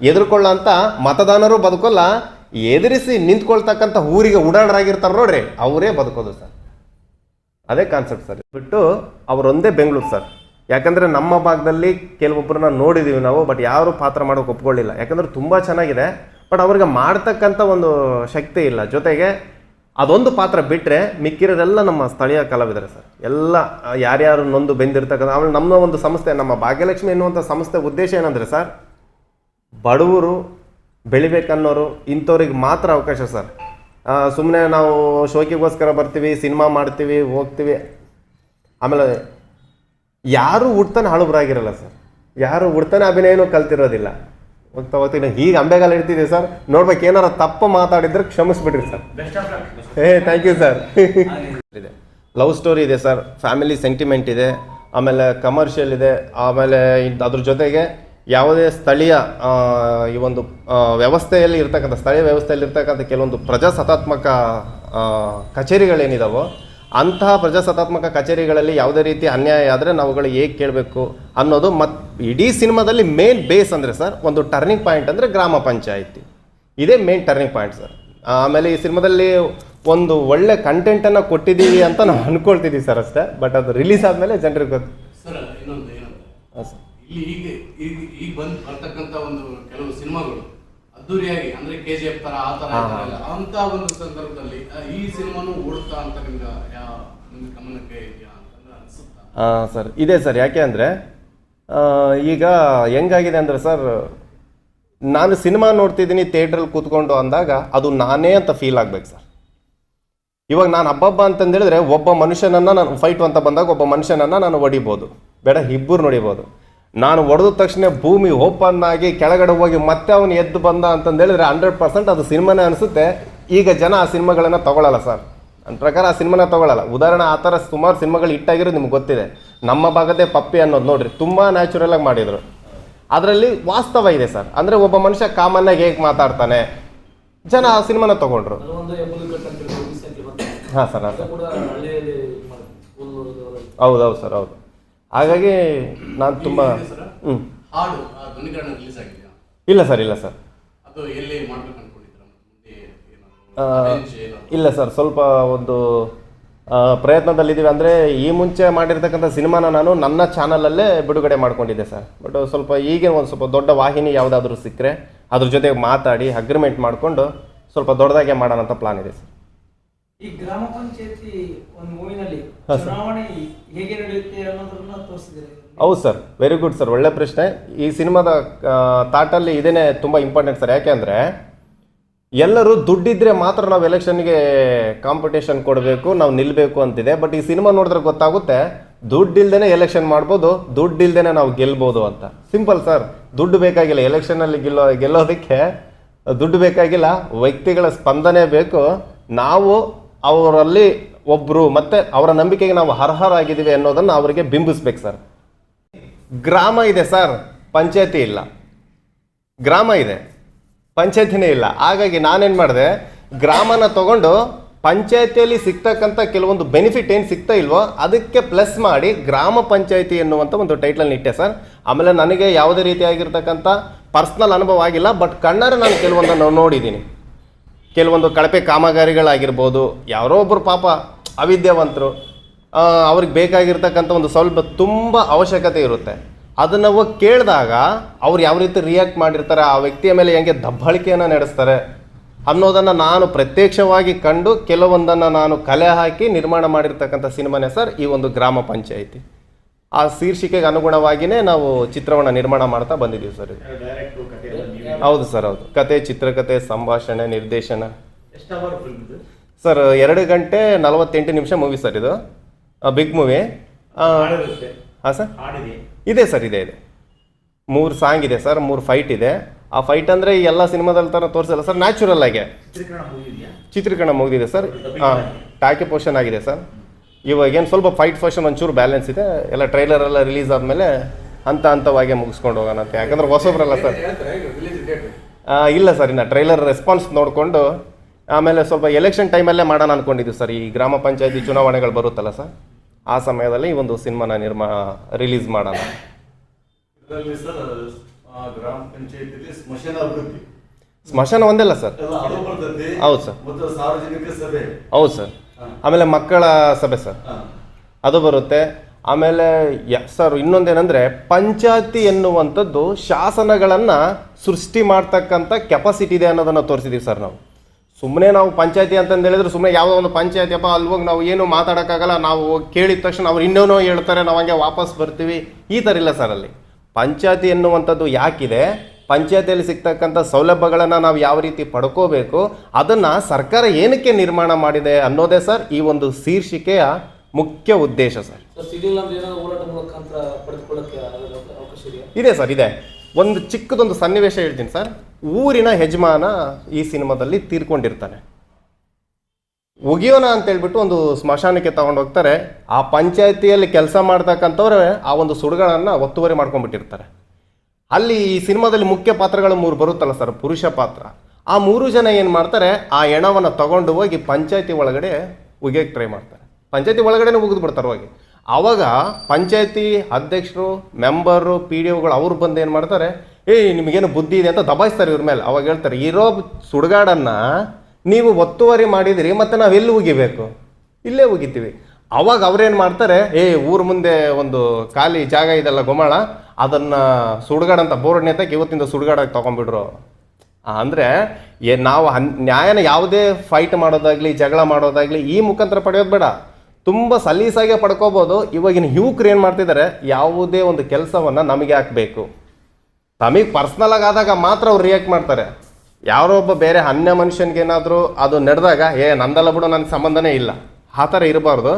ಎದುರುಕೊಳ್ಳೋಂಥ ಮತದಾನರು ಬದುಕಲ್ಲ, ಎದುರಿಸಿ ನಿಂತ್ಕೊಳ್ತಕ್ಕಂಥ ಊರಿಗೆ ಉಡಾಣರಾಗಿರ್ತಾರೆ ನೋಡ್ರಿ, ಅವರೇ ಬದುಕೋದು ಸರ್. ಅದೇ ಕಾನ್ಸೆಪ್ಟ್ ಸರ್. ಬಿಟ್ಟು ಅವರೊಂದೇ ಬೆಂಗಳೂರು ಸರ್. ಯಾಕಂದರೆ ನಮ್ಮ ಭಾಗದಲ್ಲಿ ಕೆಲವೊಬ್ಬರನ್ನ ನೋಡಿದ್ದೀವಿ ನಾವು, ಬಟ್ ಯಾರು ಪಾತ್ರ ಮಾಡೋಕೆ ಒಪ್ಕೊಳ್ಳಿಲ್ಲ. ಯಾಕಂದ್ರೆ ತುಂಬ ಚೆನ್ನಾಗಿದೆ, ಬಟ್ ಅವ್ರಿಗೆ ಮಾಡ್ತಕ್ಕಂಥ ಒಂದು ಶಕ್ತಿ ಇಲ್ಲ. ಜೊತೆಗೆ ಅದೊಂದು ಪಾತ್ರ ಬಿಟ್ಟರೆ ಮಿಕ್ಕಿರೋದೆಲ್ಲ ನಮ್ಮ ಸ್ಥಳೀಯ ಕಲಾವಿದರೆ ಸರ್. ಎಲ್ಲ ಯಾರ್ಯಾರು ನೊಂದು ಬೆಂದಿರ್ತಕ್ಕಂಥ, ಆಮೇಲೆ ನಮ್ಮ ಒಂದು ಸಂಸ್ಥೆ, ನಮ್ಮ ಭಾಗ್ಯಲಕ್ಷ್ಮಿ ಎನ್ನುವಂಥ ಸಂಸ್ಥೆ ಉದ್ದೇಶ ಏನಂದರೆ ಸರ್, ಬಡವರು ಬೆಳಿಬೇಕನ್ನೋರು ಇಂಥವ್ರಿಗೆ ಮಾತ್ರ ಅವಕಾಶ ಸರ್. ಸುಮ್ಮನೆ ನಾವು ಶೋಕಿಗೋಸ್ಕರ ಬರ್ತೀವಿ, ಸಿನಿಮಾ ಮಾಡ್ತೀವಿ, ಹೋಗ್ತೀವಿ. ಆಮೇಲೆ ಯಾರೂ ಹುಡ್ತಾನೆ ಹಳುಬರಾಗಿರಲ್ಲ ಸರ್. ಯಾರು ಹುಡ್ತಾನೆ ಅಭಿನಯನೂ ಕಲ್ತಿರೋದಿಲ್ಲ. ಹೋಗ್ತಾ ಹೋಗ್ತೀನಿ ಹೀಗೆ ಅಂಬೆಗಾಲ ಇಡ್ತಿದ್ದೀವಿ ಸರ್. ನೋಡ್ಬೇಕು ಏನಾರ ತಪ್ಪು ಮಾತಾಡಿದ್ರೆ ಕ್ಷಮಿಸ್ಬಿಡ್ರಿ ಸರ್. ಏ ಥ್ಯಾಂಕ್ ಯು ಸರ್ ಇದೆ ಲವ್ ಸ್ಟೋರಿ ಇದೆ ಸರ್. ಫ್ಯಾಮಿಲಿ ಸೆಂಟಿಮೆಂಟ್ ಇದೆ. ಆಮೇಲೆ ಕಮರ್ಷಿಯಲ್ ಇದೆ. ಆಮೇಲೆ ಅದ್ರ ಜೊತೆಗೆ ಯಾವುದೇ ಸ್ಥಳೀಯ ಈ ಒಂದು ವ್ಯವಸ್ಥೆಯಲ್ಲಿ ಇರ್ತಕ್ಕಂಥ ಸ್ಥಳೀಯ ವ್ಯವಸ್ಥೆಯಲ್ಲಿ ಇರ್ತಕ್ಕಂಥ ಕೆಲವೊಂದು ಪ್ರಜಾಸತ್ತಾತ್ಮಕ ಕಚೇರಿಗಳೇನಿದಾವೋ ಅಂತಹ ಪ್ರಜಾಸತ್ತಾತ್ಮಕ ಕಚೇರಿಗಳಲ್ಲಿ ಯಾವುದೇ ರೀತಿ ಅನ್ಯಾಯ ಆದರೆ ನಾವುಗಳು ಹೇಗೆ ಕೇಳಬೇಕು ಅನ್ನೋದು ಮತ್ತು ಇಡೀ ಸಿನಿಮಾದಲ್ಲಿ ಮೇನ್ ಬೇಸ್ ಅಂದರೆ ಸರ್ ಒಂದು ಟರ್ನಿಂಗ್ ಪಾಯಿಂಟ್ ಅಂದರೆ ಗ್ರಾಮ ಪಂಚಾಯಿತಿ. ಇದೇ ಮೇನ್ ಟರ್ನಿಂಗ್ ಪಾಯಿಂಟ್ ಸರ್ ಆಮೇಲೆ ಈ ಸಿನಿಮಾದಲ್ಲಿ ಒಂದು ಒಳ್ಳೆ ಕಂಟೆಂಟನ್ನು ಕೊಟ್ಟಿದ್ದೀವಿ ಅಂತ ನಾವು ಅನ್ಕೊಳ್ತಿದ್ದೀವಿ ಸರ್ ಅಷ್ಟೇ ಬಟ್ ಅದು ರಿಲೀಸ್ ಆದಮೇಲೆ ಜನರಿಗೆ ಗೊತ್ತು. ಸರ್ ಇನ್ನೊಂದು ಈಗ ಈಗ ಈಗ ಬಂದು ಬರ್ತಕ್ಕಂಥ ಒಂದು ಕೆಲವು ಸಿನಿಮಾಗಳು ಅದ್ದೂರಿಯಾಗಿ ಅಂದ್ರೆ ಕೆ ಜಿ ಎಫ್ ತರ ಆ ತರ ಅಂತ ಒಂದು ಸಂದರ್ಭದಲ್ಲಿ ಈ ಸಿನಿಮಾನು ಓಡ್ತಾ ಅಂತ ನಿಮ್ಗೆ ಯಾವ ನಿಮ್ಗೆ ಗಮನಕ್ಕೆ ಇದೆಯಾ ಅನ್ಸುತ್ತಾ? ಸರ್ ಇದೆ ಸರ್. ಯಾಕೆ ಅಂದರೆ ಈಗ ಹೆಂಗಾಗಿದೆ ಅಂದರೆ ಸರ್ ನಾನು ಸಿನಿಮಾ ನೋಡ್ತಿದ್ದೀನಿ ಥಿಯೇಟ್ರಲ್ಲಿ ಕೂತ್ಕೊಂಡು ಅಂದಾಗ ಅದು ನಾನೇ ಅಂತ ಫೀಲ್ ಆಗ್ಬೇಕು ಸರ್. ಇವಾಗ ನಾನು ಹಬ್ಬಬ್ಬ ಅಂತಂದೇಳಿದ್ರೆ ಒಬ್ಬ ಮನುಷ್ಯನನ್ನು ನಾನು ಫೈಟ್ ಅಂತ ಬಂದಾಗ ಒಬ್ಬ ಮನುಷ್ಯನನ್ನು ನಾನು ಹೊಡಿಬೋದು. ಬೇಡ ಇಬ್ಬರು ನೋಡಿಬೋದು. ನಾನು ಹೊಡೆದ ತಕ್ಷಣ ಭೂಮಿ ಓಪನ್ ಆಗಿ ಕೆಳಗಡೆ ಹೋಗಿ ಮತ್ತೆ ಅವನು ಎದ್ದು ಬಂದ ಅಂತಂದೇಳಿದ್ರೆ ಹಂಡ್ರೆಡ್ ಪರ್ಸೆಂಟ್ ಅದು ಸಿನಿಮಾನೇ ಅನಿಸುತ್ತೆ. ಈಗ ಜನ ಆ ಸಿನಿಮಾಗಳನ್ನು ತಗೊಳ್ಳಲ್ಲ ಸರ್. ನನ್ನ ಪ್ರಕಾರ ಆ ಸಿನಿಮಾನ ತಗೊಳ್ಳಲ್ಲ ಉದಾಹರಣೆ ಆ ಥರ ಸುಮಾರು ಸಿನಿಮಾಗಳು ಇಟ್ಟಾಗಿರೋದು ನಿಮ್ಗೆ ಗೊತ್ತಿದೆ. ನಮ್ಮ ಭಾಗದೇ ಪಪ್ಪಿ ಅನ್ನೋದು ನೋಡ್ರಿ ತುಂಬ ನ್ಯಾಚುರಲ್ ಆಗಿ ಮಾಡಿದರು. ಅದರಲ್ಲಿ ವಾಸ್ತವ ಇದೆ ಸರ್. ಅಂದರೆ ಒಬ್ಬ ಮನುಷ್ಯ ಕಾಮನ್ನಾಗಿ ಹೇಗೆ ಮಾತಾಡ್ತಾನೆ ಜನ ಆ ಸಿನಿಮಾನ ತಗೊಂಡ್ರು. ಹಾಂ ಸರ್ ಹಾಂ ಸರ್. ಹೌದೌದು ಸರ್ ಹೌದು. ಹಾಗಾಗಿ ನಾನು ತುಂಬ ಹ್ಞೂ ಇಲ್ಲ ಸರ್ ಇಲ್ಲ ಸರ್? ಇಲ್ಲ ಸರ್ ಸ್ವಲ್ಪ ಒಂದು ಪ್ರಯತ್ನದಲ್ಲಿದ್ದೀವಿ. ಅಂದರೆ ಈ ಮುಂಚೆ ಮಾಡಿರ್ತಕ್ಕಂಥ ಸಿನಿಮಾನ ನಾನು ನನ್ನ ಚಾನಲಲ್ಲೇ ಬಿಡುಗಡೆ ಮಾಡ್ಕೊಂಡಿದ್ದೆ ಸರ್. ಬಟ್ ಸ್ವಲ್ಪ ಈಗಿನ ಒಂದು ಸ್ವಲ್ಪ ದೊಡ್ಡ ವಾಹಿನಿ ಯಾವುದಾದ್ರೂ ಸಿಕ್ಕರೆ ಅದ್ರ ಜೊತೆ ಮಾತಾಡಿ ಅಗ್ರಿಮೆಂಟ್ ಮಾಡಿಕೊಂಡು ಸ್ವಲ್ಪ ದೊಡ್ಡದಾಗೆ ಮಾಡೋಣ ಅಂತ ಪ್ಲಾನ್ ಇದೆ ಸರ್. ಈ ಗ್ರಾಮ ಪಂಚಾಯತಿ ಒಂದು ಮೂವಿನಲ್ಲಿ. ಚುನಾವಣೆ ಹೇಗೆ ನಡೆಯುತ್ತೆ ಅನ್ನೋದನ್ನ ತೋರಿಸಿದ್ದಾರೆ. ಹೌದು ಸರ್ ವೆರಿ ಗುಡ್ ಸರ್ ಒಳ್ಳೆ ಪ್ರಶ್ನೆ. ಈ ಸಿನಿಮಾದ ತಾಟಲ್ಲಿ ಇದೇನೆ ತುಂಬ ಇಂಪಾರ್ಟೆಂಟ್ ಸರ್. ಯಾಕೆ ಅಂದರೆ ಎಲ್ಲರೂ ದುಡ್ಡಿದ್ರೆ ಮಾತ್ರ ನಾವು ಎಲೆಕ್ಷನ್ಗೆ ಕಾಂಪಿಟೇಷನ್ ಕೊಡಬೇಕು ನಾವು ನಿಲ್ಲಬೇಕು ಅಂತಿದೆ. ಬಟ್ ಈ ಸಿನಿಮಾ ನೋಡಿದ್ರೆ ಗೊತ್ತಾಗುತ್ತೆ ದುಡ್ಡು ಇಲ್ದೇನೆ ಎಲೆಕ್ಷನ್ ಮಾಡ್ಬೋದು ದುಡ್ಡು ಇಲ್ದೇನೆ ನಾವು ಗೆಲ್ಬೋದು ಅಂತ. ಸಿಂಪಲ್ ಸರ್ ದುಡ್ಡು ಬೇಕಾಗಿಲ್ಲ. ಎಲೆಕ್ಷನಲ್ಲಿ ಗೆಲ್ಲೋ ಗೆಲ್ಲೋದಕ್ಕೆ ದುಡ್ಡು ಬೇಕಾಗಿಲ್ಲ. ವ್ಯಕ್ತಿಗಳ ಸ್ಪಂದನೆ ಬೇಕು. ನಾವು ಅವರಲ್ಲಿ ಒಬ್ಬರು ಮತ್ತೆ ಅವರ ನಂಬಿಕೆಗೆ ನಾವು ಅರ್ಹರಾಗಿದ್ದೀವಿ ಅನ್ನೋದನ್ನು ಅವರಿಗೆ ಬಿಂಬಿಸ್ಬೇಕು ಸರ್. ಗ್ರಾಮ ಇದೆ ಸರ್, ಪಂಚಾಯತಿ ಇಲ್ಲ. ಗ್ರಾಮ ಇದೆ, ಪಂಚಾಯತಿನೇ ಇಲ್ಲ. ಹಾಗಾಗಿ ನಾನೇನು ಮಾಡಿದೆ, ಗ್ರಾಮನ ತಗೊಂಡು ಪಂಚಾಯತಿಯಲ್ಲಿ ಸಿಗ್ತಕ್ಕಂಥ ಕೆಲವೊಂದು ಬೆನಿಫಿಟ್ ಏನು ಸಿಗ್ತಾ ಇಲ್ವೋ ಅದಕ್ಕೆ ಪ್ಲಸ್ ಮಾಡಿ ಗ್ರಾಮ ಪಂಚಾಯತಿ ಎನ್ನುವಂಥ ಒಂದು ಟೈಟ್ಲನ್ನು ಇಟ್ಟೆ ಸರ್. ಆಮೇಲೆ ನನಗೆ ಯಾವುದೇ ರೀತಿಯಾಗಿರ್ತಕ್ಕಂಥ ಪರ್ಸ್ನಲ್ ಅನುಭವ ಆಗಿಲ್ಲ ಬಟ್ ಕಣ್ಣಾರೆ ನಾನು ಕೆಲವೊಂದನ್ನು ನೋಡಿದ್ದೀನಿ. ಕೆಲವೊಂದು ಕಳಪೆ ಕಾಮಗಾರಿಗಳಾಗಿರ್ಬೋದು, ಯಾರೋ ಒಬ್ಬರು ಪಾಪ ಅವಿದ್ಯಾವಂತರು ಅವ್ರಿಗೆ ಬೇಕಾಗಿರ್ತಕ್ಕಂಥ ಒಂದು ಸೌಲಭ್ಯ ತುಂಬ ಅವಶ್ಯಕತೆ ಇರುತ್ತೆ. ಅದನ್ನು ಹೋಗಿ ಕೇಳಿದಾಗ ಅವ್ರು ಯಾವ ರೀತಿ ರಿಯಾಕ್ಟ್ ಮಾಡಿರ್ತಾರೆ, ಆ ವ್ಯಕ್ತಿಯ ಮೇಲೆ ಹೆಂಗೆ ದಬ್ಬಳಿಕೆಯನ್ನು ನಡೆಸ್ತಾರೆ ಅನ್ನೋದನ್ನು ನಾನು ಪ್ರತ್ಯಕ್ಷವಾಗಿ ಕಂಡು ಕೆಲವೊಂದನ್ನು ನಾನು ಕಲೆ ಹಾಕಿ ನಿರ್ಮಾಣ ಮಾಡಿರ್ತಕ್ಕಂಥ ಸಿನಿಮಾನೇ ಸರ್ ಈ ಒಂದು ಗ್ರಾಮ ಪಂಚಾಯಿತಿ. ಆ ಶೀರ್ಷಿಕೆಗೆ ಅನುಗುಣವಾಗಿಯೇ ನಾವು ಚಿತ್ರವನ್ನು ನಿರ್ಮಾಣ ಮಾಡ್ತಾ ಬಂದಿದ್ದೀವಿ ಸರ್ ಹೌದು ಸರ್ ಹೌದು. ಕತೆ ಚಿತ್ರಕಥೆ ಸಂಭಾಷಣೆ ನಿರ್ದೇಶನ. ಸರ್ ಎರಡು ಗಂಟೆ ನಲವತ್ತೆಂಟು ನಿಮಿಷ ಮೂವಿ ಸರ್ ಇದು. ಬಿಗ್ ಮೂವಿ ಹಾಂ ಸರ್. ಇದೆ ಸರ್ ಇದೆ ಇದೆ. ಮೂರು ಸಾಂಗ್ ಇದೆ ಸರ್ ಮೂರು ಫೈಟ್ ಇದೆ. ಆ ಫೈಟ್ ಅಂದರೆ ಈ ಎಲ್ಲ ಸಿನಿಮಾದಲ್ಲಿ ಥರ ತೋರಿಸಲ್ಲ ಸರ್ ನ್ಯಾಚುರಲ್ ಆಗಿ. ಚಿತ್ರೀಕರಣ ಮುಗಿದಿದೆ ಸರ್. ಹಾಂ ಟಾಕಿ ಪೋರ್ಷನ್ ಆಗಿದೆ ಸರ್. ಇವಾಗ ಏನು ಸ್ವಲ್ಪ ಫೈಟ್ ಫಾಷನ್ ಒಂಚೂರು ಬ್ಯಾಲೆನ್ಸ್ ಇದೆ. ಎಲ್ಲ ಟ್ರೈಲರ್ ಎಲ್ಲ ರಿಲೀಸ್ ಆದಮೇಲೆ ಹಂತ ಹಂತವಾಗಿ ಮುಗಿಸ್ಕೊಂಡು ಹೋಗೋಣ ಅಂತ. ಯಾಕಂದ್ರೆ ಹೊಸಬ್ರಲ್ಲ ಸರ್ ಇಲ್ಲ ಸರ್ ಇನ್ನು ಟ್ರೈಲರ್ ರೆಸ್ಪಾನ್ಸ್ ನೋಡಿಕೊಂಡು ಆಮೇಲೆ ಸ್ವಲ್ಪ ಎಲೆಕ್ಷನ್ ಟೈಮಲ್ಲೇ ಮಾಡೋಣ ಅನ್ಕೊಂಡಿದ್ದೀವಿ ಸರ್ ಈ ಗ್ರಾಮ ಪಂಚಾಯತಿ ಚುನಾವಣೆಗಳು ಬರುತ್ತಲ್ಲ ಸರ್ ಆ ಸಮಯದಲ್ಲಿ ಈ ಒಂದು ಸಿನಿಮಾನ ನಿರ್ಮಾ ರಿಲೀಸ್ ಮಾಡೋಣ. ಸ್ಮಶಾನ ಒಂದಿಲ್ಲ ಸರ್ ಹೌದು ಸರ್ ಮತ್ತು ಸಾರ್ವಜನಿಕ ಸಭೆ. ಹೌದು ಸರ್ ಆಮೇಲೆ ಮಕ್ಕಳ ಸಭೆ ಸರ್. ಅದು ಬರುತ್ತೆ. ಆಮೇಲೆ ಯ- ಸರ್ ಇನ್ನೊಂದೇನೆಂದರೆ ಪಂಚಾಯತಿ ಎನ್ನುವಂಥದ್ದು ಶಾಸನಗಳನ್ನು ಸೃಷ್ಟಿ ಮಾಡ್ತಕ್ಕಂಥ ಕೆಪಾಸಿಟಿ ಇದೆ ಅನ್ನೋದನ್ನು ತೋರಿಸಿದ್ದೀವಿ ಸರ್ ನಾವು. ಸುಮ್ಮನೆ ನಾವು ಪಂಚಾಯತಿ ಅಂತಂದು ಹೇಳಿದ್ರೆ ಸುಮ್ಮನೆ ಯಾವುದೋ ಒಂದು ಪಂಚಾಯತಿ ಅಪ್ಪ ಅಲ್ಲಿ ಹೋಗಿ ನಾವು ಏನು ಮಾತಾಡೋಕ್ಕಾಗಲ್ಲ ನಾವು ಕೇಳಿದ ತಕ್ಷಣ ಅವ್ರು ಇನ್ನೇನೋ ಹೇಳ್ತಾರೆ ನಾವು ಹಂಗೆ ವಾಪಸ್ ಬರ್ತೀವಿ. ಈ ಥರ ಇಲ್ಲ ಸರ್ ಅಲ್ಲಿ. ಪಂಚಾಯತಿ ಎನ್ನುವಂಥದ್ದು ಯಾಕಿದೆ? ಪಂಚಾಯತಿಯಲ್ಲಿ ಸಿಗ್ತಕ್ಕಂಥ ಸೌಲಭ್ಯಗಳನ್ನು ನಾವು ಯಾವ ರೀತಿ ಪಡ್ಕೋಬೇಕು ಅದನ್ನು ಸರ್ಕಾರ ಏನಕ್ಕೆ ನಿರ್ಮಾಣ ಮಾಡಿದೆ ಅನ್ನೋದೇ ಸರ್ ಈ ಒಂದು ಶೀರ್ಷಿಕೆಯ ಮುಖ್ಯ ಉದ್ದೇಶ ಸರ್. ಇದೆ ಸರ್ ಇದೆ. ಒಂದು ಚಿಕ್ಕದೊಂದು ಸನ್ನಿವೇಶ ಹೇಳ್ತೀನಿ ಸರ್. ಊರಿನ ಯಜಮಾನ ಈ ಸಿನಿಮಾದಲ್ಲಿ ತೀರ್ಕೊಂಡಿರ್ತಾನೆ. ಒಗಿಯೋಣ ಅಂತ ಹೇಳ್ಬಿಟ್ಟು ಒಂದು ಸ್ಮಶಾನಕ್ಕೆ ತಗೊಂಡು ಹೋಗ್ತಾರೆ. ಆ ಪಂಚಾಯತಿಯಲ್ಲಿ ಕೆಲಸ ಮಾಡ್ತಕ್ಕಂಥವ್ರೆ ಆ ಒಂದು ಸುಡುಗಳನ್ನು ಒತ್ತುವರಿ ಮಾಡ್ಕೊಂಡ್ಬಿಟ್ಟಿರ್ತಾರೆ. ಅಲ್ಲಿ ಈ ಸಿನಿಮಾದಲ್ಲಿ ಮುಖ್ಯ ಪಾತ್ರಗಳು ಮೂರು ಬರುತ್ತಲ್ಲ ಸರ್, ಪುರುಷ ಪಾತ್ರ. ಆ ಮೂರು ಜನ ಏನು ಮಾಡ್ತಾರೆ, ಆ ಹೆಣವನ್ನು ತಗೊಂಡು ಹೋಗಿ ಪಂಚಾಯತಿ ಒಳಗಡೆ ಉಗಿಯಕ್ಕೆ ಟ್ರೈ ಮಾಡ್ತಾರೆ. ಪಂಚಾಯತಿ ಒಳಗಡೆನೇ ಉಗಿದು ಬಿಡ್ತಾರೆ ಹೋಗಿ. ಆವಾಗ ಪಂಚಾಯತಿ ಅಧ್ಯಕ್ಷರು ಮೆಂಬರು ಪಿ ಡಿ ಒಗಳು ಅವ್ರು ಬಂದು ಏನು ಮಾಡ್ತಾರೆ, ಏಯ್, ನಿಮಗೇನು ಬುದ್ಧಿ ಇದೆ ಅಂತ ದಬಾಯಿಸ್ತಾರೆ ಇವ್ರ ಮೇಲೆ. ಅವಾಗ ಹೇಳ್ತಾರೆ, ಇರೋ ಸುಡುಗಾಡನ್ನು ನೀವು ಒತ್ತುವರಿ ಮಾಡಿದಿರಿ, ಮತ್ತು ನಾವು ಎಲ್ಲಿ ಉಗಿಬೇಕು? ಇಲ್ಲೇ ಉಗಿತೀವಿ. ಅವಾಗ ಅವ್ರೇನು ಮಾಡ್ತಾರೆ, ಏ, ಊರ ಮುಂದೆ ಒಂದು ಖಾಲಿ ಜಾಗ ಇದೆಲ್ಲ ಗೊಮಾಳ, ಅದನ್ನು ಸುಡುಗಾಡಂತ ಬೋರ್ಡ್ ನೇತಕ್ಕೆ ಇವತ್ತಿಂದ ಸುಡುಗಾಡಾಗಿ ತೊಗೊಂಡ್ಬಿಡ್ರು ಅಂದರೆ, ಏ, ನಾವು ನ್ಯಾಯನ ಯಾವುದೇ ಫೈಟ್ ಮಾಡೋದಾಗ್ಲಿ, ಜಗಳ ಮಾಡೋದಾಗ್ಲಿ, ಈ ಮುಖಾಂತರ ಪಡೆಯೋದು ಬೇಡ. ತುಂಬ ಸಲೀಸಾಗೆ ಪಡ್ಕೋಬೋದು. ಇವಾಗಿನ ಯುವಕರು ಏನು ಮಾಡ್ತಿದ್ದಾರೆ ಯಾವುದೇ ಒಂದು ಕೆಲಸವನ್ನು ನಮಗೆ ಹಾಕಬೇಕು. ತಮಗೆ ಪರ್ಸ್ನಲ್ ಆಗಿ ಆದಾಗ ಮಾತ್ರ ಅವ್ರು ರಿಯಾಕ್ಟ್ ಮಾಡ್ತಾರೆ. ಯಾರೋ ಒಬ್ಬ ಬೇರೆ ಅನ್ಯ ಮನುಷ್ಯನಿಗೆ ಏನಾದರೂ ಅದು ನಡೆದಾಗ, ಏ, ನಂದಲ್ಲ ಬಿಡು, ನನಗೆ ಸಂಬಂಧನೇ ಇಲ್ಲ. ಆ ಥರ ಇರಬಾರ್ದು.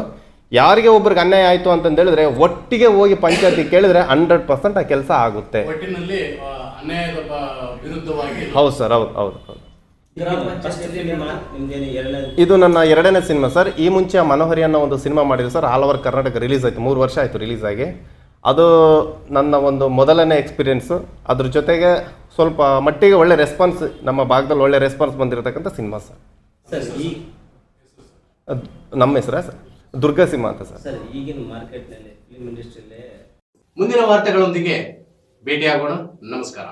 ಯಾರಿಗೆ ಒಬ್ರಿಗೆ ಅನ್ಯಾಯ ಆಯಿತು ಅಂತಂದು ಹೇಳಿದ್ರೆ ಒಟ್ಟಿಗೆ ಹೋಗಿ ಪಂಚಾಯತಿ ಕೇಳಿದ್ರೆ ಹಂಡ್ರೆಡ್ ಪರ್ಸೆಂಟ್ ಆ ಕೆಲಸ ಆಗುತ್ತೆ. ಹೌದು ಸರ್ ಹೌದು ಹೌದು ಹೌದು. ಇದು ನನ್ನ ಎರಡನೇ ಸಿನಿಮಾ ಸರ್. ಈ ಮುಂಚೆ ಮನೋಹರಿ ಅನ್ನೋ ಒಂದು ಸಿನಿಮಾ ಮಾಡಿದ್ರು sir. All over Karnataka release ಆಯಿತು. ಮೂರು ವರ್ಷ ಆಯಿತು ರಿಲೀಸ್ ಆಗಿ. ಅದು ನನ್ನ ಒಂದು ಮೊದಲನೇ ಎಕ್ಸ್ಪೀರಿಯೆನ್ಸು. ಅದ್ರ ಜೊತೆಗೆ ಸ್ವಲ್ಪ ಮಟ್ಟಿಗೆ ಒಳ್ಳೆ ರೆಸ್ಪಾನ್ಸ್ ನಮ್ಮ ಭಾಗದಲ್ಲಿ ಒಳ್ಳೆ ರೆಸ್ಪಾನ್ಸ್ ಬಂದಿರತಕ್ಕಂಥ ಸಿನಿಮಾ ಸರ್. ಸರ್ ಈ ಅದ್ ನಮ್ಮ ಹೆಸರಾ ಸರ್? ದುರ್ಗಾ ಸಿಂಹ ಅಂತ ಸರ್. ಈಗಿನ ಮಾರ್ಕೆಟ್ನಲ್ಲಿ ಮುಂದಿನ ವಾರ್ತೆಗಳೊಂದಿಗೆ ಭೇಟಿಯಾಗೋಣ. ನಮಸ್ಕಾರ.